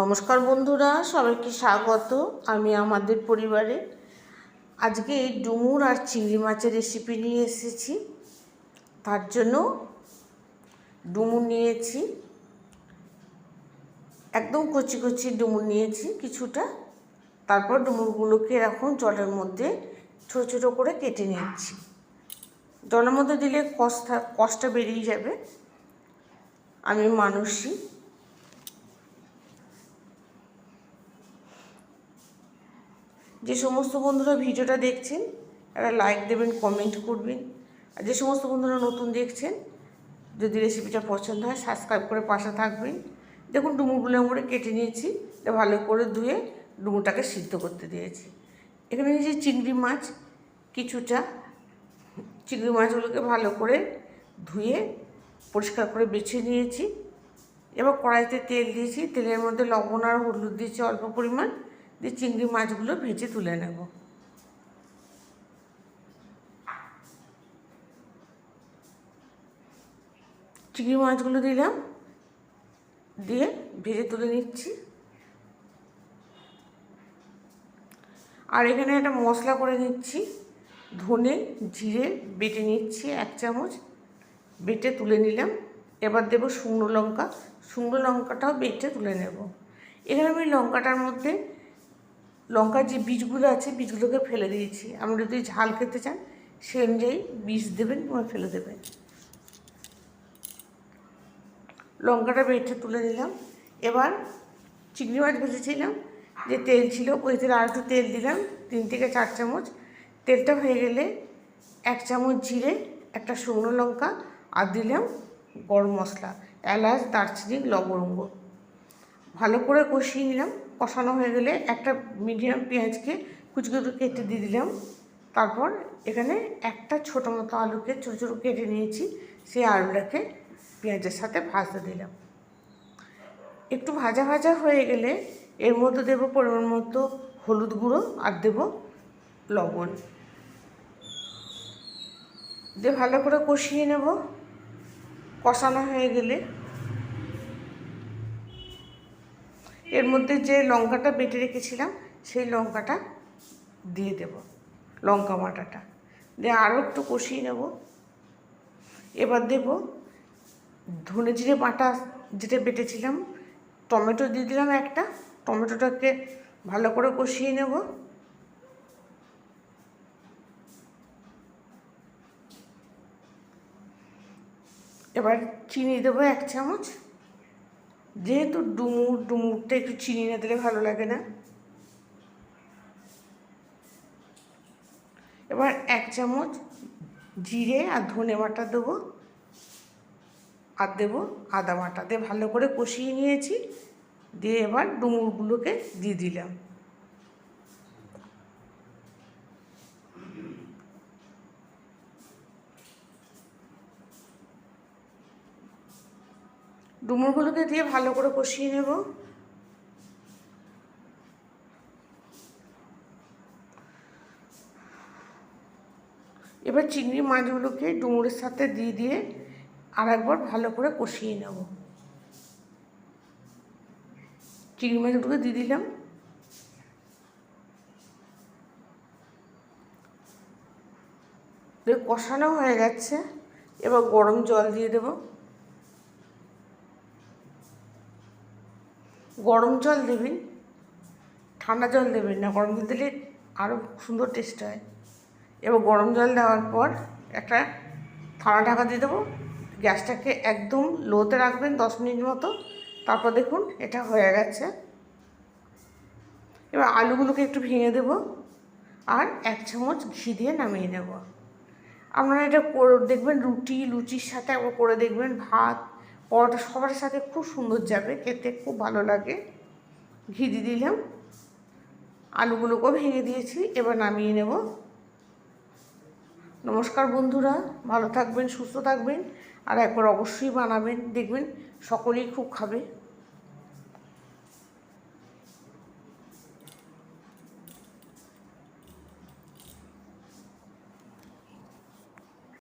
নমস্কার বন্ধুরা, সবাইকে স্বাগত আমি আমাদের পরিবারে। আজকে এই ডুমুর আর চিংড়ি মাছের রেসিপি নিয়ে এসেছি। তার জন্য ডুমুর নিয়েছি। একদম কচি কচি ডুমুর নিয়েছি কিছুটা। তারপর ডুমুরগুলোকে এখন জলের মধ্যে ছোটো ছোটো করে কেটে নিচ্ছি। জলের মধ্যে দিলে কষটা কষটা বেরিয়ে যাবে। আমি মানুষই যে সমস্ত বন্ধুরা ভিডিওটা দেখছেন একটা লাইক দেবেন কমেন্ট করবেন। আর যে সমস্ত বন্ধুরা নতুন দেখছেন, যদি রেসিপিটা পছন্দ হয় সাবস্ক্রাইব করে পাশে থাকবেন। দেখুন ডুমুরগুলো করে কেটে নিয়েছি ভালো করে ধুয়ে ডুমুরটাকে সিদ্ধ করতে দিয়েছি। এখানে নিয়েছি চিংড়ি মাছ, কিছুটা চিংড়ি মাছগুলোকে ভালো করে ধুয়ে পরিষ্কার করে বেছে নিয়েছি। এবার কড়াইতে তেল দিয়েছি, তেলের মধ্যে লবণ আর হলুদ দিয়েছি অল্প পরিমাণ। দিয়ে চিংড়ি মাছগুলো ভেজে তুলে নেব। চিংড়ি মাছগুলো দিলাম, দিয়ে ভেজে তুলে নিচ্ছি। আর এখানে একটা মশলা করে নিচ্ছি, ধনে জিরে বেটে নিচ্ছি এক চামচ, বেটে তুলে নিলাম। এবার দেবো শুকনো লঙ্কা, শুকনো লঙ্কাটাও বেটে তুলে নেব। এখানে আমি লঙ্কাটার মধ্যে লঙ্কার যে বীজগুলো আছে, বীজগুলোকে ফেলে দিয়েছি। আপনি যদি ঝাল খেতে চান, সে অনুযায়ী বীজ দেবেন কিংবা ফেলে দেবেন। লঙ্কাটা বেটে তুলে দিলাম এবার চিংড়ি মাছ ভেজেছিলাম, যে তেল ছিল, ওই তেল আর একটু তেল দিলাম, তিন থেকে চার চামচ। তেলটা হয়ে গেলে এক চামচ জিরে, একটা শুকনো লঙ্কা, আর দিলাম গরম মশলা, এলাচ, দারচিনি, লবঙ্গ। ভালো করে কষিয়ে নিলাম। কষানো হয়ে গেলে একটা মিডিয়াম পেঁয়াজকে কুচি কেটে দিয়ে দিলাম। তারপর এখানে একটা ছোটো মতো আলুকে ছোটো ছোটো কেটে নিয়েছি, সেই আলুটাকে পেঁয়াজের সাথে ভাজতে দিলাম। একটু ভাজা ভাজা হয়ে গেলে এর মধ্যে দেবো পরিমাণ মতো হলুদ গুঁড়ো আর দেবো লবণ। দিয়ে ভালো করে কষিয়ে নেব। কষানো হয়ে গেলে এর মধ্যে যে লঙ্কাটা বেটে রেখেছিলাম, সেই লঙ্কাটা দিয়ে দেব, লঙ্কা বাটাটা। দিয়ে আরও একটু কষিয়ে নেব। এবার দেব ধনে জিরে বাটা, যেটা বেটেছিলাম, টমেটো দিয়ে দিলাম একটা, টমেটোটাকে ভালো করে কষিয়ে নেব। এবার চিনি দেবো এক চামচ। যেহেতু ডুমুর, ডুমুরটা একটু চিনি না দিলে ভালো লাগে না। এবার এক চামচ জিরে আর ধনে বাটা দেবো আর দেবো আদা বাটা দিয়ে ভালো করে কষিয়ে নিয়েছি। দিয়ে এবার ডুমুরগুলোকে দিয়ে দিলাম। ডুমুরগুলোকে দিয়ে ভালো করে কষিয়ে নেব। এবার চিংড়ি মাছগুলোকে ডুমুরের সাথে দিয়ে দিয়ে আর একবার ভালো করে কষিয়ে নেব। চিংড়ি মাছগুলোকে দিয়ে দিলাম। কষানো হয়ে গেছে। এবার গরম জল দিয়ে দেবো। গরম জল দেবেন ঠান্ডা জল দেবেন না, গরম জল দিলে আরও সুন্দর টেস্ট হয়। এবার গরম জল দেওয়ার পর একটা থালা ঢাকা দিয়ে দেবো। গ্যাসটাকে একদম লোতে রাখবেন দশ মিনিট মতো। তারপর দেখুন এটা হয়ে গেছে। এবার আলুগুলোকে একটু ভেঙে দেব আর এক চামচ ঘি দিয়ে নামিয়ে নেব। আপনারা এটা দেখবেন রুটি, লুচির সাথে একবার করে দেখবেন ভাত পরোটা সবার সাথে খুব সুন্দর যাবে, খেতে খুব ভালো লাগে। ঘি দিয়ে দিলাম। আলুগুলোকেও ভেঙে দিয়েছি, এবার নামিয়ে নেব। নমস্কার বন্ধুরা, ভালো থাকবেন, সুস্থ থাকবেন, আর একবার অবশ্যই বানাবেন, দেখবেন সকলেই খুব খাবে।